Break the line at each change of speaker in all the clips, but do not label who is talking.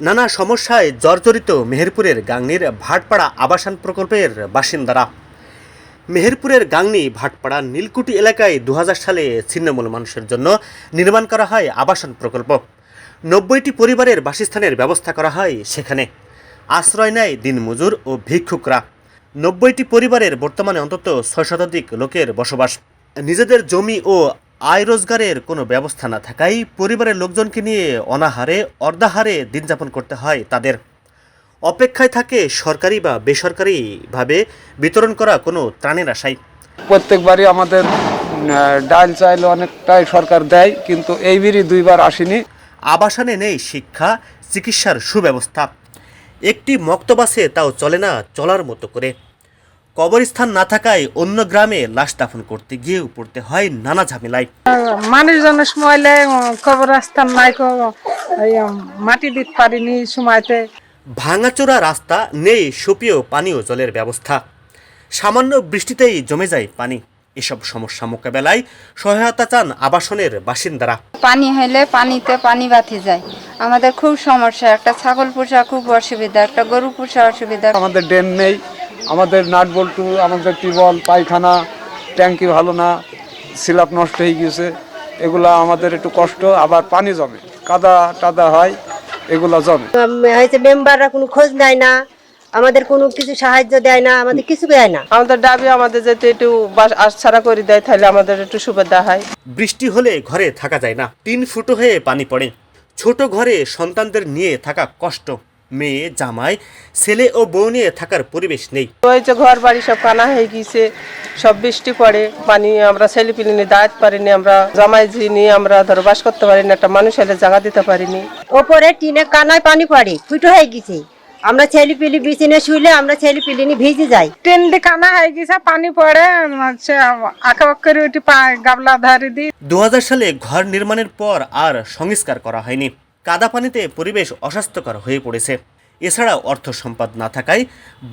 নানা সমস্যায় জর্জরিত মেহেরপুরের গাংনির ভাটপাড়া আবাসন প্রকল্পের বাসিন্দারা। মেহেরপুরের গাংনী ভাটপাড়া নীলকুটি এলাকায় দু হাজার সালে ছিন্নমূল মানুষের জন্য নির্মাণ করা হয় আবাসন প্রকল্প। নব্বইটি পরিবারের বাসস্থানের ব্যবস্থা করা হয় সেখানে। আশ্রয় নেয় দিনমজুর ও ভিক্ষুকরা। নব্বইটি পরিবারের বর্তমানে অন্তত ছয় শতাধিক লোকের বসবাস। নিজেদের জমি ও আয় রোজগারের কোনো ব্যবস্থা না থাকায় পরিবারের লোকজনকে নিয়ে অনাহারে অর্ধাহারে দিন যাপন করতে হয় তাদের। অপেক্ষায় থাকে সরকারি বা বেসরকারিভাবে বিতরণ করা কোনো ত্রাণের আশায়।
প্রত্যেকবারই আমাদের ডাল চাইল অনেকটাই সরকার দেয় কিন্তু এইবারই দুইবার আসেনি।
আবাসনে নেই শিক্ষা চিকিৎসার সুব্যবস্থা। একটি মক্তবাসে তাও চলে না চলার মতো করে। কবরস্থান না থাকায় অন্য গ্রামে লাশ দাফন করতে গিয়েও পড়তে হয় নানা ঝামেলায়।
মানুষজনের সময়লে কবর রাস্তার নাই কো মাটি দিতে পারিনি সময়তে।
ভাঙাচোরা রাস্তা নেই সুপেয় পানীয় জলের ব্যবস্থা। সামান্য বৃষ্টিতেই জমে যায় পানি। এসব সমস্যা মোকাবেলায় সহায়তা চান আবাসনের বাসিন্দারা।
পানি হলে পানিতে পানি বাতি যায়। আমাদের খুব সমস্যা। একটা ছাগল পোষা খুব অসুবিধা একটা গরু পোষা অসুবিধা।
আমাদের ড্রেন নেই আমাদের নাট বল্টু আমাদের টিউবওয়েল পায়খানা ট্যাঙ্কি ভালো না সিলাপ নষ্ট হয়ে গেছে এগুলা আমাদের একটু কষ্ট আবার পানি জমে। কাদা টাদা হয় এগুলো জমে।
হয়েছে মেম্বাররা কোনো খোঁজ নেয় না আমাদের কোনো কিছু সাহায্য দেয় না আমাদের কিছু দেয় না।
আমাদের দাবি আমাদের যাতে একটু আশ্ছাড়া করে দেয় তাহলে আমাদের একটু সুবিধা হয়।
বৃষ্টি হলে ঘরে থাকা যায় না তিন ফুটো হয়ে পানি পড়ে। ছোট ঘরে সন্তানদের নিয়ে থাকা কষ্ট। মেয়ে জামাই ছেলে ও বউ নিয়ে থাকার পরিবেশ নেই।
ওই যে ঘর বাড়ি সব কানা হয়ে গিয়েছে সব বৃষ্টি পড়ে পানি আমরা ছেলে পিলে নিয়ে দাঁড়াতে পারিনি আমরা জামাই জি নিয়ে আমরা ধরো বাস করতে পারিনি একটা মানুষ এলে জায়গা দিতে পারিনি।
ওপরে টিনে কানায় পানি পড়ে ফুটো হয়ে গেছে আমরা ছেলে পিলি বিছিনে শুইলে আমরা ছেলে পিলি নিয়ে ভিজে যাই।
ট্রেন দি কানা হয়ে গেছে পানি পড়ে আঁকা করে উঠি গাবলা ধারে দিই
দু হাজার সালে ঘর নির্মাণের পর আর সংস্কার করা হয়নি। কাদা পানিতে পরিবেশ অস্বাস্থ্যকর হয়ে পড়েছে। এছাড়া অর্থ সম্পদ না থাকায়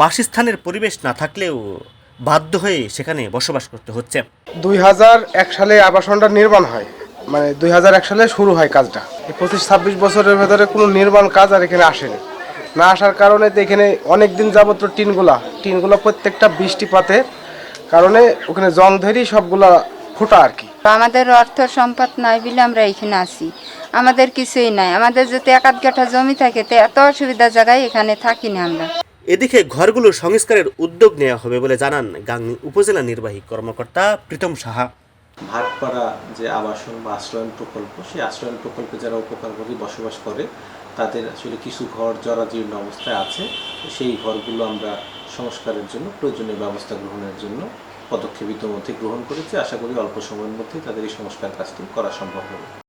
বাসস্থানের পরিবেশ না থাকলেও বাধ্য হয়ে সেখানে বসবাস করতে হচ্ছে।
দুই হাজার এক সালে আবাসনটা নির্মাণ হয়। মানে দুই হাজার এক সালে শুরু হয় কাজটা। পঁচিশ ছাব্বিশ বছরের ভেতরে কোনো নির্মাণ কাজ আর এখানে আসেনি। না আসার কারণে তো এখানে অনেক দিন যাবত টিনগুলা, টিনগুলো প্রত্যেকটা বৃষ্টিপাতের কারণে ওখানে জং ধরেই সবগুলা ফুটা আর কি?
আমাদের অর্থ সম্পদ নাই বলে আমরা এখানে আছি। আমাদের কিছুই নাই। আমাদের যদি এক আধ কাঠা জমি থাকে তো এত অসুবিধা জায়গায় এখানে থাকি না আমরা।
এদিকে ঘরগুলো সংস্কারের উদ্যোগ নেওয়া হবে বলে জানান গাংনী উপজেলা নির্বাহী কর্মকর্তা প্রীতম সাহা।
ভাটপাড়া যে আবাসন বা আশ্রয়ন প্রকল্প সেই আশ্রয়ন প্রকল্পে যারা উপকারভোগী বসবাস করে তাদের আসলে কিছু ঘর জরাজীর্ণ অবস্থায় আছে। সেই ঘরগুলো আমরা সংস্কারের জন্য প্রয়োজনীয় ব্যবস্থা গ্রহণের জন্য পদক্ষেপ ইতিমধ্যে গ্রহণ করেছে। আশা করি অল্প সময়ের মধ্যেই তাদের এই সংস্কার কাজটি করা সম্ভব হবে।